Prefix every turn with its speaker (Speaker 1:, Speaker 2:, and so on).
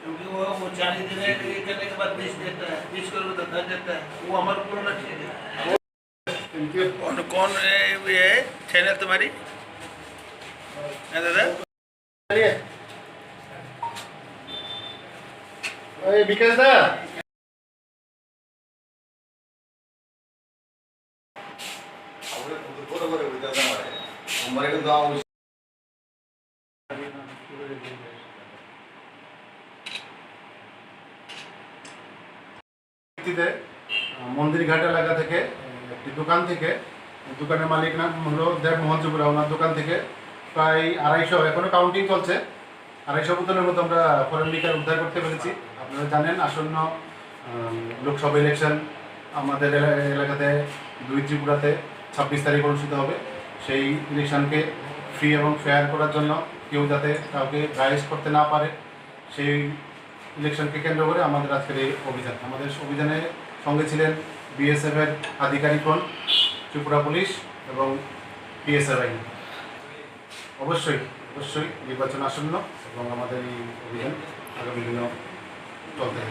Speaker 1: क्योंकि वो वो चालीस दिन करने के बाद देता है बीस करोड़ देता है वो अमर पूर्ण चीज़ है कौन कौन ये चैनल तुम्हारी? दादा?
Speaker 2: এই
Speaker 3: মন্দির ঘাট এলাকা থেকে একটি দোকান থেকে, দোকানের মালিক নাম হলো দেব মোহন জুবরা ওনার দোকান থেকে প্রায় আড়াইশো, এখনও কাউন্টিং চলছে। আড়াইশো বোতলের মতো আমরা ফরেন লিকার উদ্ধার করতে পেরেছি। আপনারা জানেন, আসন্ন লোকসভা ইলেকশন আমাদের এলাকাতে দুই ত্রিপুরাতে ছাব্বিশ তারিখ অনুষ্ঠিত হবে। সেই ইলেকশনকে ফ্রি এবং ফেয়ার করার জন্য কেউ যাতে কাউকে রাইজ করতে না পারে, সেই ইলেকশনকে কেন্দ্র করে আমাদের আজকের এই অভিযান। আমাদের অভিযানে সঙ্গে ছিলেন বিএসএফ এর আধিকারিকগণ ত্রিপুরা পুলিশ এবং পিএসএফ আইন। অবশ্যই অবশ্যই নির্বাচন আসন্ন এবং আমাদের এই অভিযান আগামী দিনেও চলতে